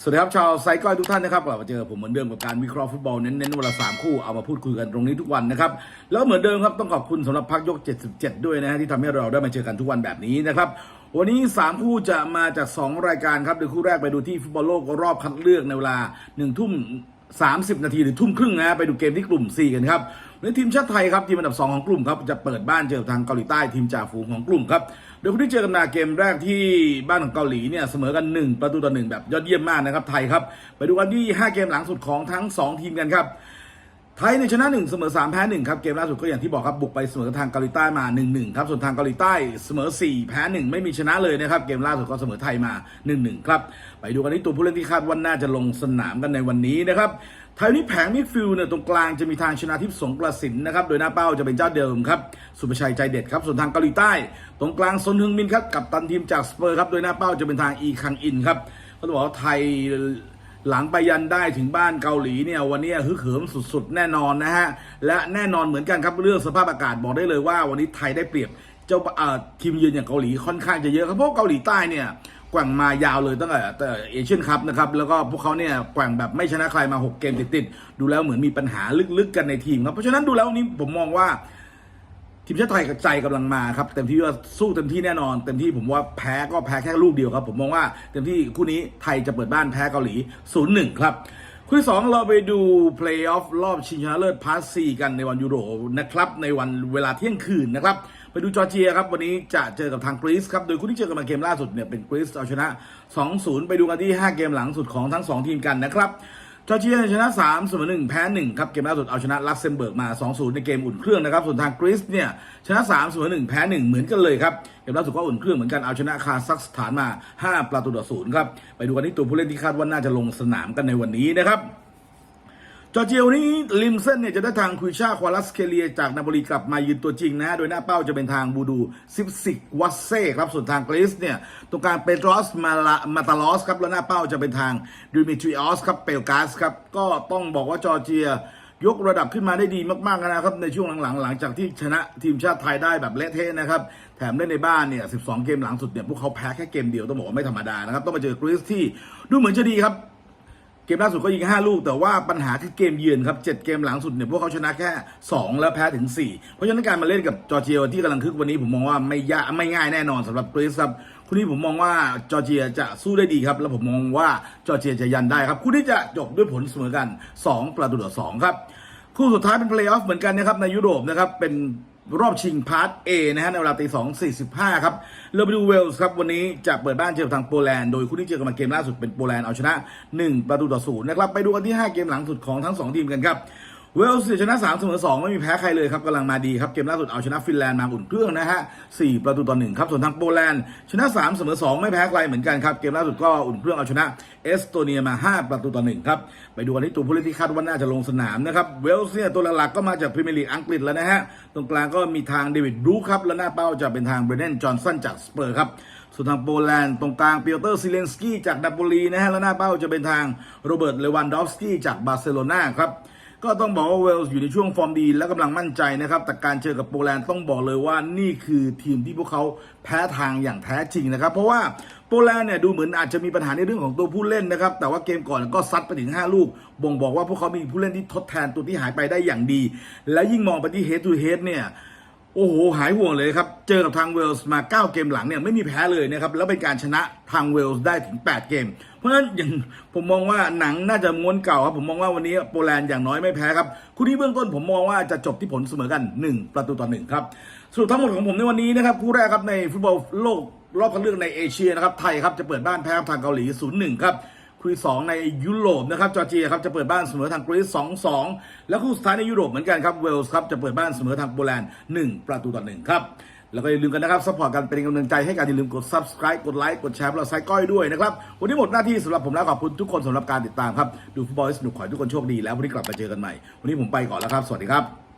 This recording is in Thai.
สวัสดีครับชาวไซก้อยทุกท่านนะครับกลับมาเจอผมเหมือนเดิมกับการวิเคราะห์ฟุตบอลเน้นๆวันละสามคู่เอามาพูดคุยกันตรงนี้ทุกวันนะครับแล้วเหมือนเดิมครับต้องขอบคุณสำหรับพักยก 77 ด้วยนะฮะที่ทำให้เราได้มาเจอกันทุกวันแบบนี้นะครับวันนี้ 3 คู่จะมาจาก 2 รายการครับโดยคู่แรกไปดูที่ฟุตบอลโลกรอบคัดเลือกในเวลา1ทุ่ม 30 นาทีหรือทุ่มครึ่งนะ ไปดูเกมที่กลุ่ม4กันครับในทีมชาติไทยครับ ทีมอันดับ 2 ของกลุ่มครับ จะเปิดบ้านเจอทางเกาหลีใต้ทีมจ่าฝูงของกลุ่มครับ โดยคู่ที่เจอกันนาเกมแรกที่บ้านของเกาหลีเนี่ยเสมอกัน 1 ประตูต่อ1แบบยอดเยี่ยมมากนะครับไทยครับ ไปดูกันที่ 5 เกมหลังสุดของทั้ง 2 ทีมกันครับ ไทยในยชนะ1เสมอ3แพ้1ครับเกมล่าสุดก็อย่างที่บอกครับบุกไปเสมอทางเกาหลีใต้มา 1-1ครับส่วนทางเกาหลีใต้เสมอ 4 แพ้ 1 ไม่มีชนะเลยนะครับเกมล่าสุดก็เสมอไทยมา 1-1 ครับ ไปดูกันที่ตัวผู้เล่นที่คาดว่าน่าจะลงสนามกันในวันนี้นะครับไทยนี่แผงมิดฟิลด์เนี่ยตรงกลางจะมีทางชนะทิพย์สงกระสินนะครับโดยหน้าเป้าจะเป็นเจ้าเดิมครับสุภชัยใจเด็ดครับส่วนทางเกาหลีใต้ ตรงกลางซนฮึงมินครับกับตันทีมจากสเปอร์ครับโดยหน้าเป้าจะเป็นทางอีคังอินครับเขาบอกว่าไทย หลังไปยันได้ถึงบ้านเกาหลีเนี่ยวันนี้ฮึกเหิมสุดๆ แน่นอนนะฮะ และแน่นอนเหมือนกันครับเรื่องสภาพอากาศบอกได้เลยว่า วันนี้ไทยได้เปรียบเจ้าทีมเยือนอย่างเกาหลีค่อนข้างจะเยอะครับเพราะเกาหลีใต้เนี่ยแกว่งมายาวเลยตั้งแต่เอเชียนคัพนะครับแล้วก็พวกเขาเนี่ยแกว่งแบบไม่ชนะใครมา 6 เกมติดๆดูแล้วเหมือนมีปัญหาลึกๆกันในทีมครับเพราะฉะนั้นดูแล้วนนี้ผมมองว่า ทีมชาติไทยกับใจกำลังมาครับเต็มที่ว่าสู้เต็มที่แน่นอน เต็มที่ผมว่าแพ้ก็แพ้แค่ลูกเดียวครับ ผมมองว่าเต็มที่คู่นี้ไทยจะเปิดบ้านแพ้เกาหลี 0-1 ครับคู่ที่สองเราไปดูเพลย์ออฟรอบชิงชนะเลิศพาร์ทซีกันในวันยูโรนะครับ ในวันเวลาเที่ยงคืนนะครับ ไปดูจอร์เจียครับ วันนี้จะเจอกับทางกรีซครับ โดยคู่ที่เจอกันมาเกมล่าสุดเนี่ยเป็นกรีซเอาชนะ 2-0 ไปดูกันที่ 5 เกมหลังสุดของทั้ง 2 ทีมกันนะครับ จอร์เจียชนะ 3 เสมอ1แพ้ 1 ครับ เกมล่าสุดเอาชนะลักเซมเบิร์กมา 2-0 ในเกมอุ่นเครื่องนะครับ ส่วนทางกรีซเนี่ยชนะ 3 เสมอ1แพ้ 1 เหมือนกันเลยครับ เกมล่าสุดก็อุ่นเครื่องเหมือนกันเอาชนะคาซัคสถานมา 5 ประตูต่อศูนย์ครับ ไปดูกันที่ตัวผู้เล่นที่คาดว่าน่าจะลงสนามกันในวันนี้นะครับ จอร์เจียวันนี้ริมเส้นเนี่ยจะได้ทางคุยชาควาลัสเคเลีย จากนาโปลีกลับมายืนตัวจริงนะ โดยหน้าเป้าจะเป็นทางบูดูซิปซิกวัสเซ่ครับ ส่วนทางกรีซเนี่ยตรงกลางเปโตรสมาลามาตาลอสครับ แล้วหน้าเป้าจะเป็นทางดิมิทริออสครับเปลกาสครับ ก็ต้องบอกว่าจอร์เจียยกระดับขึ้นมาได้ดีมากๆนะครับ ในช่วงหลังๆ หลังจากที่ชนะทีมชาติไทยได้แบบเละเทะนะครับ แถมได้ในบ้านเนี่ย 12 เกมหลังสุดเนี่ยพวกเขาแพ้แค่เกมเดียวต้องบอกว่าไม่ธรรมดานะครับต้องมาเจอกรีซที่ดูเหมือนจะดีครับ เกมล่าสุดก็ยิง 5 ลูก แต่ว่าปัญหาคือเกมเยือนครับ 7 เกมหลังสุดเนี่ยพวกเขาชนะแค่ 2 แล้วแพ้ถึง 4 เพราะฉะนั้นการมาเล่นกับจอร์เจียที่กำลังคึกวันนี้ผมมองว่าไม่ยากไม่ง่ายแน่นอนสำหรับกรีซครับคู่นี้ผมมองว่าจอร์เจียจะสู้ได้ดีครับ แล้วผมมองว่าจอร์เจียจะยันได้ครับคู่นี้จะจบด้วยผลเสมอกัน 2 ประตูต่อ2ครับคู่สุดท้ายเป็นเพลย์ออฟเหมือนกันนะครับในยุโรปนะครับเป็น รอบชิงพาร์ท A นะฮะในเวลาตีสองสี่สิบห้าครับเราไปดูเวลส์ครับวันนี้จะเปิดบ้านเจอกับทางโปแลนด์โดยคู่ที่เจอกันมาเกมล่าสุดเป็นโปแลนด์เอาชนะ1ประตูต่อศูนย์นะครับไปดูกันที่5เกมหลังสุดของทั้ง2ทีมกันครับ เวลส์ชนะ3เสมอ2ไม่มีแพ้ใครเลยครับกำลังมาดีครับ เกมล่าสุดเอาชนะฟินแลนด์มาอุ่นเครื่องนะฮะ4ประตูต่อ1ครับ ส่วนทางโปแลนด์ชนะ3เสมอ2ไม่แพ้ใครเหมือนกันครับ เกมล่าสุดก็อุ่นเครื่องเอาชนะเอสโตเนียมา 5 ประตูต่อ1ครับ ไปดูกันที่ตัวผู้เล่นที่คาดว่าน่าจะลงสนามนะครับ เวลส์เนี่ยตัวหลักๆก็มาจากพรีเมียร์ลีกอังกฤษแล้วนะฮะตรงกลางก็มีทางเดวิดบรูคครับและหน้าเป้าจะเป็นทางเบรเดนจอห์นสันจากสเปอร์ครับส่วนทางโปแลนด์ตรงกลางเปียเตอร์ซิเลนสกี้จากนาโปลีนะฮะและหน้าเป้าจะเป็นทางโรเบิร์ตเลวันดอฟสกี้จากบาร์เซโลนาครับ ก็ต้องบอกว่าเวลส์อยู่ในช่วงฟอร์มดี และกำลังมั่นใจนะครับ แต่การเจอกับโปแลนด์ต้องบอกเลยว่านี่คือทีมที่พวกเขาแพ้ทางอย่างแท้จริงนะครับ เพราะว่าโปแลนด์เนี่ยดูเหมือนอาจจะมีปัญหาในเรื่องของตัวผู้เล่นนะครับ แต่ว่าเกมก่อนก็ซัดไปถึง 5 ลูก บ่งบอกว่าพวกเขามีผู้เล่นที่ทดแทนตัวที่หายไปได้อย่างดี และยิ่งมองไปที่ head to head เนี่ยโอ้โห หายห่วงเลยครับ จอกับทางเวลส์มา 9 เกมหลังเนี่ยไม่มีแพ้เลยนะครับแล้วเป็นการชนะทางเวลส์ได้ถึง 8 เกม เพราะฉะนั้นอย่างผมมองว่าหนังน่าจะม้วนเก่าครับผมมองว่าวันนี้โปแลนด์อย่างน้อยไม่แพ้ครับคู่นี้เบื้องต้นผมมองว่าจะจบที่ผลเสมอกัน 1 ประตูต่อ1ครับสรุปทั้งหมดของผมในวันนี้นะครับคู่แรกครับในฟุตบอลโลกรอบคัดเลือกในเอเชียนะครับไทยครับจะเปิดบ้านแพ้ทางเกาหลี 0-1 ครับคู่ที่สองในยุโรปนะครับจอร์เจียครับจะเปิดบ้านเสมอทางกรีซ2-2แล้วคู่สุดท้ายในยุโรปเหมือนกันครับเวลส์ครับจะเปิดบ้านเสมอทางโปแลนด์1ประตูต่อ1ครับ แล้วก็อย่าลืมกันนะครับซัพพอร์ตกันเป็นกำลังใจให้กันอย่าลืมกด subscribe กดไลค์กดแชร์เราไซก้อยด้วยนะครับ วันนี้หมดหน้าที่สำหรับผมแล้วขอบคุณทุกคนสำหรับการติดตามครับ ดูฟุตบอลสนุกขอให้ทุกคนโชคดีแล้ววันนี้กลับมาเจอกันใหม่ วันนี้ผมไปก่อนแล้วครับ สวัสดีครับ